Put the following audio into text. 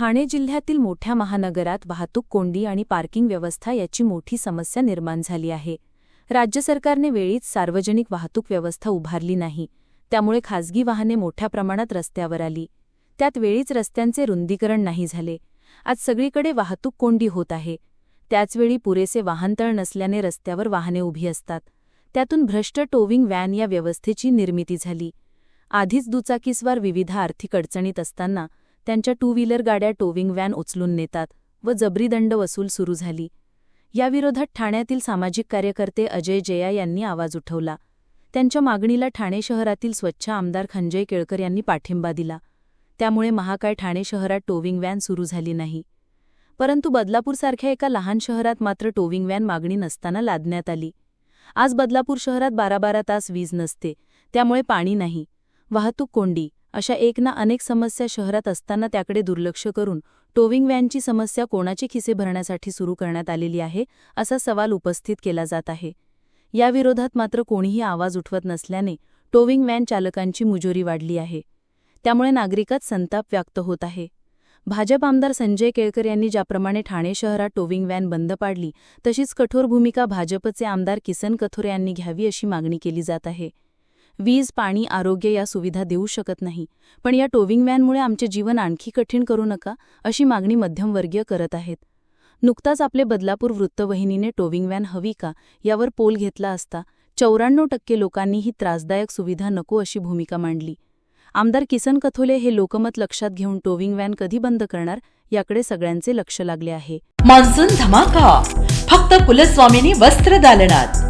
ठाणे जिल्ह्यातील मोठ्या महानगरात वाहतूक कोंडी आणि पार्किंग व्यवस्था याची मोठी समस्या निर्माण झाली आहे. राज्य सरकारने वेळीच सार्वजनिक वाहतूक व्यवस्था उभारली नाही. त्यामुळे खासगी वाहने मोठ्या प्रमाणात रस्त्यावर आली. त्यात वेळीच रस्त्यांचे रुंदीकरण नाही झाले. आज सगळीकडे वाहतूक कोंडी होत आहे. त्याचवेळी पुरेसे वाहनतळ नसल्याने रस्त्यावर वाहने उभी असतात. त्यातून भ्रष्ट टोविंग व्हॅन या व्यवस्थेची निर्मिती झाली. आधीच दुचाकीस्वार विविध आर्थिक अडचणीत असताना त्यांच्या टू व्हीलर गाड्या टोविंग व्हॅन उचलून नेतात व जबरी दंड वसूल सुरू झाली. याविरोधात ठाण्यातील सामाजिक कार्यकर्ते अजय जया यांनी आवाज उठवला. त्यांच्या मागणीला ठाणे शहरातील स्वच्छ आमदार खंजय केळकर यांनी पाठिंबा दिला. त्यामुळे महाकाय ठाणे शहरात टोविंग व्हॅन सुरू झाली नाही. परंतु बदलापूरसारख्या एका लहान शहरात मात्र टोविंग व्हॅन मागणी नसताना लादण्यात आली. आज बदलापूर शहरात बारा बारा तास वीज नसते त्यामुळे पाणी नाही. वाहतूक कोंडी अशा एक ना अनेक समस्या शहरात असताना त्याकडे दुर्लक्ष करून टोविंग व्हॅनची समस्या कोणाचे खिसे भरण्यासाठी सुरू करण्यात आलेली आहे असा सवाल उपस्थित केला जात आहे. याविरोधात मात्र कोणीही आवाज उठवत नसल्याने टोविंग व्हॅन चालकांची मुजोरी वाढली आहे. त्यामुळे नागरिकात संताप व्यक्त होत आहे. भाजप आमदार संजय केळकर यांनी ज्याप्रमाणे ठाणे शहरात टोविंग व्हॅन बंद पाडली तशीच कठोर भूमिका भाजपचे आमदार किसन कथोर यांनी घ्यावी अशी मागणी केली जात आहे. वीज पाणी आरोग्य या सुविधा देऊ शकत नाही. पण या टोविंग व्हॅनमुळे आमचे जीवन आणखी कठीण करू नका अशी मागणी मध्यमवर्गीय करत आहेत. नुकताच आपले बदलापूर वृत्तवाहिनीने टोविंग व्हॅन हवी का यावर पोल घेतला असता चौऱ्याण्णव टक्के लोकांनी ही त्रासदायक सुविधा नको अशी भूमिका मांडली. आमदार किसन कथोले हे लोकमत लक्षात घेऊन टोविंग व्हॅन कधी बंद करणार याकडे सगळ्यांचे लक्ष लागले आहे. मान्सून धमाका. फक्त कुलस्वामिनी वस्त्र दालनात.